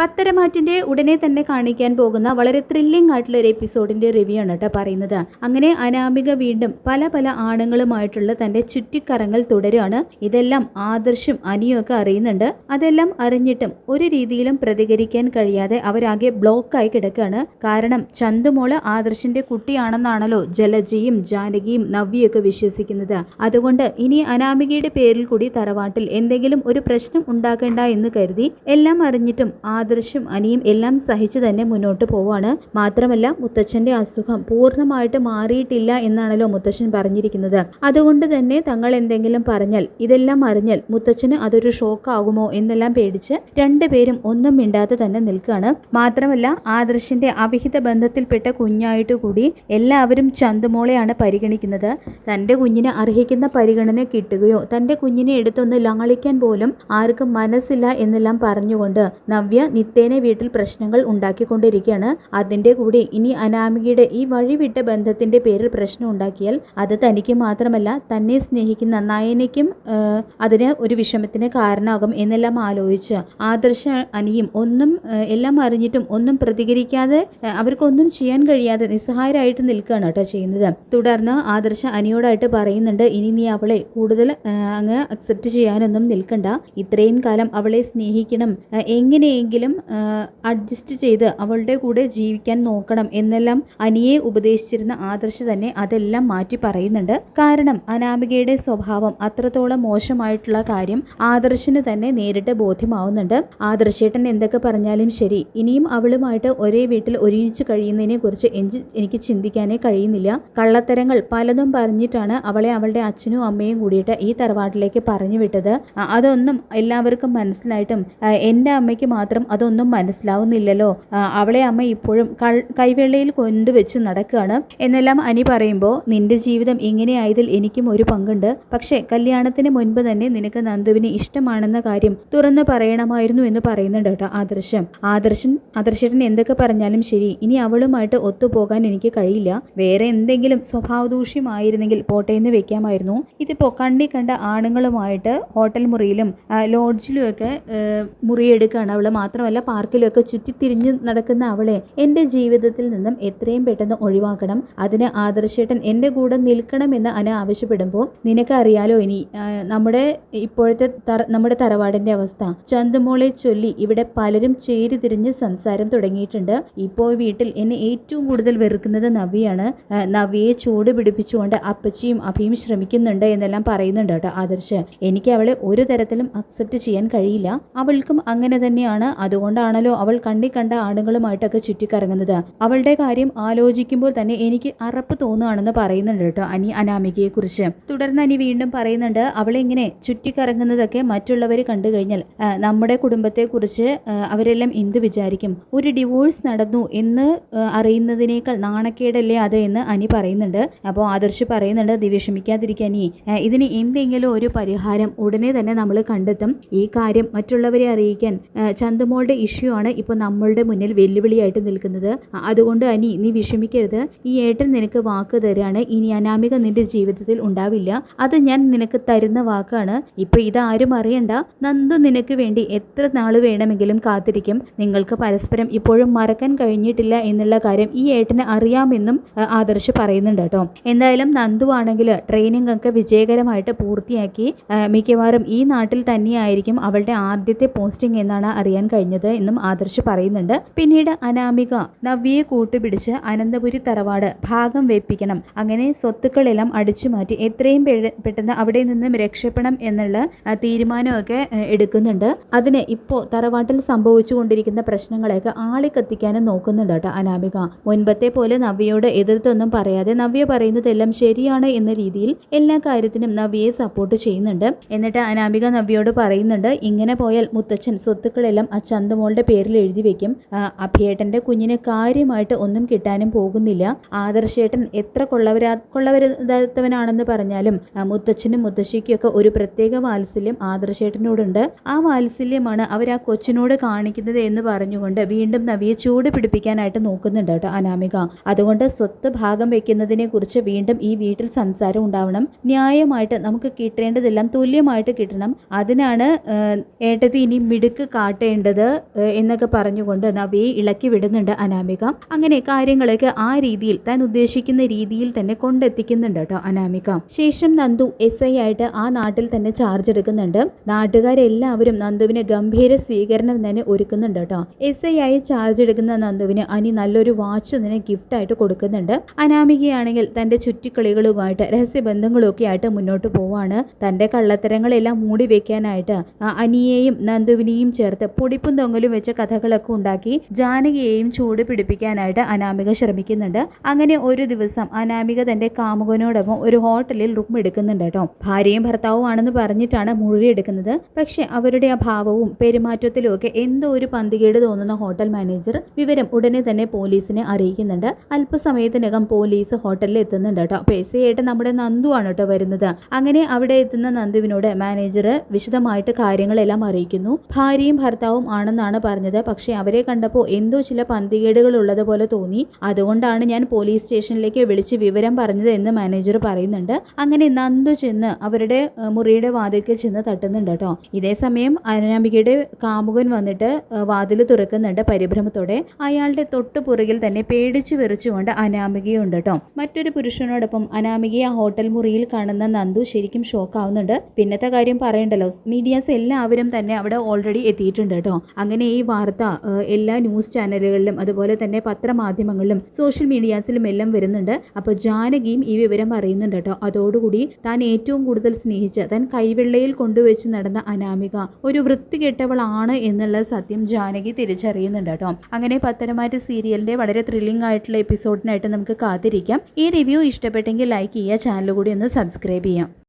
പത്തരമാറ്റിന്റെ ഉടനെ തന്നെ കാണിക്കാൻ പോകുന്ന വളരെ ത്രില്ലിംഗ് ആയിട്ടുള്ള ഒരു എപ്പിസോഡിന്റെ റിവ്യൂ ആണ് കേട്ടോ പറയുന്നത്. അങ്ങനെ അനാമിക വീണ്ടും പല പല ആണുങ്ങളുമായിട്ടുള്ള തന്റെ ചുറ്റിക്കറങ്ങൾ തുടരുകയാണ് ഇതെല്ലാം ആദർശും അനിയൊക്കെ അറിയുന്നുണ്ട്. അതെല്ലാം അറിഞ്ഞിട്ടും ഒരു രീതിയിലും പ്രതികരിക്കാൻ കഴിയാതെ അവരാകെ ബ്ലോക്കായി കിടക്കുകയാണ്. കാരണം ചന്തുമോൾ ആദർശിന്റെ കുട്ടിയാണെന്നാണല്ലോ ജലജയും ജാനകിയും നവ്യൊക്കെ വിശ്വസിക്കുന്നത്. അതുകൊണ്ട് ഇനി അനാമികയുടെ പേരിൽ കൂടി തറവാട്ടിൽ എന്തെങ്കിലും ഒരു പ്രശ്നം ഉണ്ടാക്കേണ്ട എന്ന് കരുതി എല്ലാം അറിഞ്ഞിട്ടും ആദർശും അനിയും എല്ലാം സഹിച്ചു തന്നെ മുന്നോട്ട് പോവാണ്. മാത്രമല്ല മുത്തച്ഛന്റെ അസുഖം പൂർണമായിട്ട് മാറിയിട്ടില്ല എന്നാണല്ലോ മുത്തച്ഛൻ പറഞ്ഞിരിക്കുന്നത്. അതുകൊണ്ട് തന്നെ തങ്ങൾ എന്തെങ്കിലും പറഞ്ഞാൽ ഇതെല്ലാം അറിഞ്ഞാൽ മുത്തച്ഛന് അതൊരു ഷോക്ക് ആകുമോ എന്നെല്ലാം പേടിച്ച് രണ്ടുപേരും ഒന്നും മിണ്ടാതെ തന്നെ നിൽക്കുകയാണ്. മാത്രമല്ല ആദർശിന്റെ അവിഹിത ബന്ധത്തിൽപ്പെട്ട കുഞ്ഞായിട്ട് കൂടി എല്ലാവരും ചന്തുമോളെയാണ് പരിഗണിക്കുന്നത്. തന്റെ കുഞ്ഞിന് അർഹിക്കുന്ന പരിഗണന കിട്ടുകയോ തന്റെ കുഞ്ഞിനെ എടുത്തൊന്ന് ലാളിക്കാൻ പോലും ആർക്കും മനസ്സില്ല എന്നെല്ലാം പറഞ്ഞുകൊണ്ട് നവ്യ നിത്യേന വീട്ടിൽ പ്രശ്നങ്ങൾ ഉണ്ടാക്കിക്കൊണ്ടിരിക്കുകയാണ്. അതിന്റെ കൂടി ഇനി അനാമികയുടെ ഈ വഴിവിട്ട ബന്ധത്തിന്റെ പേരിൽ പ്രശ്നം ഉണ്ടാക്കിയാൽ അത് തനിക്ക് മാത്രമല്ല തന്നെ സ്നേഹിക്കുന്ന നയനയ്ക്കും അതിന് ഒരു വിഷമത്തിന് കാരണമാകും എന്നെല്ലാം ആലോചിച്ച് ആദർശ അനിയും ഒന്നും എല്ലാം അറിഞ്ഞിട്ടും ഒന്നും പ്രതികരിക്കാതെ അവർക്കൊന്നും ചെയ്യാൻ കഴിയാതെ നിസ്സഹായരായിട്ട് നിൽക്കുകയാണ് കേട്ടോ ചെയ്യുന്നത്. തുടർന്ന് ആദർശ അനിയോടായിട്ട് പറയുന്നുണ്ട് ഇനി നീ അവളെ കൂടുതൽ അങ്ങ് അക്സെപ്റ്റ് ചെയ്യാനൊന്നും നിൽക്കണ്ട. ഇത്രയും കാലം അവളെ സ്നേഹിക്കണം. ആഹ്, എങ്ങനെയെങ്കിലും അഡ്ജസ്റ്റ് ചെയ്ത് അവളുടെ കൂടെ ജീവിക്കാൻ നോക്കണം എന്നെല്ലാം അനിയെ ഉപദേശിച്ചിരുന്ന ആദർശ് തന്നെ അതെല്ലാം മാറ്റി പറയുന്നുണ്ട്. കാരണം അനാമികയുടെ സ്വഭാവം അത്രത്തോളം മോശമായിട്ടുള്ള കാര്യം ആദർശിന് തന്നെ നേരിട്ട് ബോധ്യമാവുന്നുണ്ട്. ആദർശേട്ടൻ എന്തൊക്കെ പറഞ്ഞാലും ശരി ഇനിയും അവളുമായിട്ട് ഒരേ വീട്ടിൽ ഒരുമിച്ച് കഴിയുന്നതിനെ കുറിച്ച് എനിക്ക് ചിന്തിക്കാനേ കഴിയുന്നില്ല. കള്ളത്തരങ്ങൾ പലതും പറഞ്ഞിട്ടാണ് അവളെ അവളുടെ അച്ഛനും അമ്മയും കൂടിയിട്ട് ഈ തറവാട്ടിലേക്ക് പറഞ്ഞു വിട്ടത്. അതൊന്നും എല്ലാവർക്കും മനസ്സിലായിട്ടും എന്റെ അമ്മയ്ക്ക് മാത്രം അതൊന്നും മനസ്സിലാവുന്നില്ലല്ലോ. അവളെ അമ്മ ഇപ്പോഴും കൈവെള്ളയിൽ കൊണ്ടുവച്ച് നടക്കുകയാണ്. എന്നെല്ലാം അനി പറയുമ്പോൾ നിന്റെ ജീവിതം ഇങ്ങനെയായതിൽ എനിക്കും ഒരു പങ്കുണ്ട്. പക്ഷേ കല്യാണത്തിന് മുൻപ് തന്നെ നിനക്ക് നന്ദുവിനെ ഇഷ്ടമാണെന്ന കാര്യം തുറന്നു പറയണമായിരുന്നു എന്ന് പറയുന്നുണ്ട് കേട്ടോ ആദർശം. ആദർശൻ ആദർശേട്ടൻ എന്തൊക്കെ പറഞ്ഞാലും ശരി. ഇനി അവളുമായിട്ട് ഒത്തുപോകാൻ എനിക്ക് കഴിയില്ല. വേറെ എന്തെങ്കിലും സ്വഭാവദൂഷ്യമായിരുന്നെങ്കിൽ പോട്ടെ എന്ന് വെക്കാമായിരുന്നു. ഇതിപ്പോൾ കണ്ണി കണ്ട ആണുങ്ങളുമായിട്ട് ഹോട്ടൽ മുറിയിലും ലോഡ്ജിലും ഒക്കെ മുറിയെടുക്കുകയാണ് അവൾ മാത്രമല്ല പാർക്കിലൊക്കെ ചുറ്റിത്തിരിഞ്ഞ് നടക്കുന്ന അവളെ എന്റെ ജീവിതത്തിൽ നിന്നും എത്രയും പെട്ടെന്ന് ഒഴിവാക്കണം. അതിന് ആദർശേട്ടൻ എന്റെ കൂടെ നിൽക്കണമെന്ന് അന ആവശ്യപ്പെടുമ്പോൾ നിനക്കറിയാലോ ഇനി നമ്മുടെ ഇപ്പോഴത്തെ നമ്മുടെ തറവാടിന്റെ അവസ്ഥ. ചന്തുമോളെ ചൊല്ലി ഇവിടെ പലരും ചേരി തിരിഞ്ഞ് സംസാരം തുടങ്ങിയിട്ടുണ്ട്. ഇപ്പോൾ വീട്ടിൽ എന്നെ ഏറ്റവും കൂടുതൽ വെറുക്കുന്നത് നവിയാണ് ആ, നവിയെ ചൂട് പിടിപ്പിച്ചുകൊണ്ട് അപ്പച്ചിയും അഭിയും ശ്രമിക്കുന്നുണ്ട് എന്നെല്ലാം പറയുന്നുണ്ട് കേട്ടോ ആദർശ്. എനിക്ക് അവളെ ഒരു തരത്തിലും അക്സെപ്റ്റ് ചെയ്യാൻ കഴിയില്ല. അവൾക്കും അങ്ങനെ തന്നെയാണ്. അതുകൊണ്ടാണല്ലോ അവൾ കണ്ണി കണ്ട ആണുങ്ങളുമായിട്ടൊക്കെ ചുറ്റിക്കറങ്ങുന്നത്. അവളുടെ കാര്യം ആലോചിക്കുമ്പോൾ തന്നെ എനിക്ക് അറപ്പ് തോന്നുകയാണെന്ന് പറയുന്നുണ്ട് കേട്ടോ അനി അനാമികയെ കുറിച്ച് തുടർന്ന് അനി വീണ്ടും പറയുന്നുണ്ട് അവളിങ്ങനെ ചുറ്റിക്കറങ്ങുന്നതൊക്കെ മറ്റുള്ളവർ കണ്ടു കഴിഞ്ഞാൽ നമ്മുടെ കുടുംബത്തെക്കുറിച്ച് കുറിച്ച് അവരെല്ലാം എന്ത് വിചാരിക്കും? ഒരു ഡിവോഴ്സ് നടന്നു എന്ന് അറിയുന്നതിനേക്കാൾ നാണക്കേടല്ലേ അത്? എന്ന് അനി പറയുന്നുണ്ട്. അപ്പോൾ ആദർശ് പറയുന്നുണ്ട് "നീ വിഷമിക്കാതിരിക്കാൻ നീ ഇതിന് എന്തെങ്കിലും ഒരു പരിഹാരം ഉടനെ തന്നെ നമ്മൾ കണ്ടെത്തും. ഈ കാര്യം മറ്റുള്ളവരെ അറിയിക്കാൻ ആ, ചന്തുമോളുടെ ഇഷ്യൂ ആണ് ഇപ്പോൾ നമ്മളുടെ മുന്നിൽ വെല്ലുവിളിയായിട്ട് നിൽക്കുന്നത്. അതുകൊണ്ട് അനി നീ വിഷമിക്കരുത്. ഈ ഏട്ടൻ നിനക്ക് വാക്ക് തരാണ്. ഇനി അനാമിക നിന്റെ ജീവിതത്തിൽ ഉണ്ടാവില്ല. അത് ഞാൻ നിനക്ക് തരുന്ന വാക്കാണ്. ഇപ്പോൾ ഇതാരും അറിയണ്ട. നന്ദു നിനക്ക് വേണ്ടി എത്ര നാൾ വേണമെങ്കിലും കാത്തിരിക്കും. നിങ്ങൾക്ക് പരസ്പരം ഇപ്പോഴും മറക്കാൻ കഴിഞ്ഞിട്ടില്ല എന്നുള്ള കാര്യം ഈ ഏട്ടന് അറിയാമെന്നും ആദർശ് പറയുന്നുണ്ട് കേട്ടോ. എന്തായാലും നന്ദു ആണെങ്കിൽ ട്രെയിനിങ് ഒക്കെ വിജയകരമായിട്ട് പൂർത്തിയാക്കി. മിക്കവാറും ഈ നാട്ടിൽ തന്നെയായിരിക്കും അവളുടെ ആദ്യത്തെ പോസ്റ്റിംഗ് എന്നാണ് അറിയാൻ കഴിഞ്ഞത്. എന്നും ആദർശ് പറയുന്നുണ്ട്. പിന്നീട് അനാമിക നവ്യയെ കൂട്ടുപിടിച്ച് അനന്തപുരി തറവാട് ഭാഗം വേപ്പിക്കണം. അങ്ങനെ സ്വത്തുക്കളെല്ലാം അടിച്ചു മാറ്റി എത്രയും പെട്ടെന്ന് അവിടെ നിന്നും രക്ഷപ്പെടണം എന്നുള്ള തീരുമാനമൊക്കെ എടുക്കുന്നുണ്ട്. അതിന് ഇപ്പോൾ തറവാട്ടിൽ സംഭവിച്ചുകൊണ്ടിരിക്കുന്ന പ്രശ്നങ്ങളെയൊക്കെ ആളിക്കത്തിക്കാനും നോക്കുന്നുണ്ട് കേട്ടോ അനാമിക. മുൻപത്തെ പോലെ നവ്യയോട് എതിർത്തൊന്നും പറയാതെ നവ്യ പറയുന്നതെല്ലാം ശരിയാണ് എന്ന രീതിയിൽ എല്ലാ കാര്യത്തിനും നവ്യയെ സപ്പോർട്ട് ചെയ്യുന്നുണ്ട്. എന്നിട്ട് അനാമിക നവ്യയോട് പറയുന്നുണ്ട് ഇങ്ങനെ പോയാൽ മുത്തച്ഛൻ സ്വത്തുക്കളെല്ലാം ആ ചന്തമോളുടെ പേരിൽ എഴുതി വെക്കും. അഭിയേട്ടന്റെ കുഞ്ഞിന് കാര്യമായിട്ട് ഒന്നും കിട്ടാനും പോകുന്നില്ല. ആദർശേട്ടൻ എത്ര കൊള്ളവരാ കൊള്ളവരുതാത്തവനാണെന്ന് പറഞ്ഞാലും മുത്തച്ഛനും മുത്തശ്ശിക്കൊക്കെ ഒരു പ്രത്യേക വാത്സല്യം ആദർശേട്ടനോടുണ്ട്. ആ വാത്സല്യമാണ് അവർ ആ കൊച്ചിനോട് കാണിക്കുന്നത് എന്ന് പറഞ്ഞുകൊണ്ട് വീണ്ടും നവിയെ ചൂട് പിടിപ്പിക്കാനായിട്ട് നോക്കുന്നുണ്ട് കേട്ടോ അനാമിക. അതുകൊണ്ട് സ്വത്ത് ഭാഗം വെക്കുന്നതിനെ കുറിച്ച് വീണ്ടും ഈ വീട്ടിൽ സംസാരം ഉണ്ടാവണം. ന്യായമായിട്ട് നമുക്ക് കിട്ടേണ്ടതെല്ലാം തുല്യമായിട്ട് കിട്ടണം. അതിനാണ് ഏട്ടത്തി ഇനി മിടുക്ക് കാട്ടേണ്ടത്. എന്നൊക്കെ പറഞ്ഞുകൊണ്ട് നവിയെ ഇളക്കി വിടുന്നുണ്ട് അനാമിക. അങ്ങനെ കാര്യങ്ങളൊക്കെ ആ രീതിയിൽ താൻ ഉദ്ദേശിക്കുന്ന രീതിയിൽ തന്നെ കൊണ്ടെത്തിക്കുന്നുണ്ട് കേട്ടോ അനാമിക. ശേഷം നന്ദു എസ് ഐ ആയിട്ട് ആ നാട്ടിൽ തന്നെ ചാർജ് എടുക്കുന്നുണ്ട്. നാട്ടുകാരെല്ലാവരും നന്ദുവിന് ഗംഭീര സ്വീകരണം തന്നെ ഒരുക്കുന്നുണ്ട് കേട്ടോ. എസ് ഐ ആയി ചാർജ് എടുക്കുന്ന നന്ദുവിന് അനി നല്ലൊരു വാച്ച് തന്നെ ഗിഫ്റ്റ് ആയിട്ട് കൊടുക്കുന്നുണ്ട്. അനാമികയാണെങ്കിൽ തന്റെ ചുറ്റിക്കളികളുമായിട്ട് രഹസ്യബന്ധങ്ങളൊക്കെ ആയിട്ട് മുന്നോട്ട് പോവാണ്. തന്റെ കള്ളത്തരങ്ങളെല്ലാം മൂടി വെക്കാനായിട്ട് അനിയെയും നന്ദുവിനെയും ചേർത്ത് പൊടിപ്പും തൊങ്ങലും വെച്ച കഥകളൊക്കെ ഉണ്ടാക്കി ജാനകിയെയും ചൂട് പിടിപ്പിക്കാനായിട്ട് അനാമിക ശ്രമിക്കുന്നുണ്ട്. അങ്ങനെ ഒരു ദിവസം അനാമിക തന്റെ കാമുകനോടൊപ്പം ഒരു ഹോട്ടലിൽ റൂം എടുക്കുന്നുണ്ട് കേട്ടോ. ഭാര്യയും ഭർത്താവും ആണെന്ന് പറഞ്ഞിട്ടാണ് മുഴുകി എടുക്കുന്നത്. പക്ഷെ അവരുടെ ആ ഭാവവും പെരുമാറ്റത്തിലും ഒക്കെ എന്തോ ഒരു പന്തികേട് തോന്നുന്ന ഹോട്ടൽ മാനേജർ വിവരം ഉടനെ തന്നെ പോലീസിനെ അറിയിക്കുന്നുണ്ട്. അല്പസമയത്തിനകം പോലീസ് ഹോട്ടലിൽ എത്തുന്നുണ്ട് കേട്ടോ. പേസയായിട്ട് നമ്മുടെ നന്ദു ആണ് കേട്ടോ വരുന്നത്. അങ്ങനെ അവിടെ എത്തുന്ന നന്ദുവിനോട് മാനേജർ വിശദമായിട്ട് കാര്യങ്ങളെല്ലാം അറിയിക്കുന്നു. ഭാര്യയും ഭർത്താവും ആണെന്നാണ് പറഞ്ഞത്. പക്ഷേ അവരെ കണ്ടപ്പോൾ എന്തോ ചില പന്തികേടുകൾ ഉള്ളതുപോലെ തോന്നി. അതുകൊണ്ടാണ് ഞാൻ പോലീസ് സ്റ്റേഷനിലേക്ക് വിളിച്ച് വിവരം പറഞ്ഞത് എന്ന് മാനേജർ പറയുന്നുണ്ട്. അങ്ങനെ നന്ദു ചെന്ന് അവരുടെ മുറിയുടെ വാതിൽക്ക് ചെന്ന് തട്ടുന്നുണ്ട് കേട്ടോ. ഇതേ സമയം അനാമികയുടെ കാമുകൻ വന്നിട്ട് വാതിൽ തുറക്കുന്നുണ്ട് പരിഭ്രമത്തോടെ. അയാളുടെ തൊട്ടു പുറകിൽ തന്നെ പേടിച്ചു വെറിച്ചുകൊണ്ട് അനാമികയുണ്ട് കേട്ടോ. മറ്റൊരു പുരുഷനോടൊപ്പം അനാമികയെ ആ ഹോട്ടൽ മുറിയിൽ കാണുന്ന നന്ദു ശരിക്കും ഷോക്ക് ആവുന്നുണ്ട് പിന്നത്തെ കാര്യം പറയണ്ടല്ലോ. മീഡിയാസ് എല്ലാവരും തന്നെ അവിടെ ഓൾറെഡി എത്തിയിട്ടുണ്ട് കേട്ടോ. അങ്ങനെ ഈ വാർത്ത എല്ലാ ന്യൂസ് ചാനലുകളിലും അതുപോലെ തന്നെ പത്രമാധ്യമങ്ങളിലും സോഷ്യൽ മീഡിയാസിലും എല്ലാം വരുന്നുണ്ട്. അപ്പോൾ ജാനകിയും ഈ വിവരം അറിയുന്നുണ്ട് കേട്ടോ. അതോടുകൂടി താൻ ഏറ്റവും കൂടുതൽ സ്നേഹിച്ച താൻ കൈവെള്ളയിൽ കൊണ്ടുവച്ച് നടന്ന അനാമിക ഒരു വൃത്തികെട്ടവളാണ് എന്നുള്ള സത്യം ജാനകി തിരിച്ചറിയുന്നുണ്ട് കേട്ടോ. അങ്ങനെ പത്തനമാറ്റ് സീരിയലിന്റെ വളരെ ത്രില്ലിംഗ് ആയിട്ടുള്ള എപ്പിസോഡിനായിട്ട് നമുക്ക് കാത്തിരിക്കാം. ഈ റിവ്യൂ ഇഷ്ടപ്പെട്ടെങ്കിൽ ലൈക്ക് ചെയ്യുക ചാനൽ കൂടി ഒന്ന് സബ്സ്ക്രൈബ് ചെയ്യാം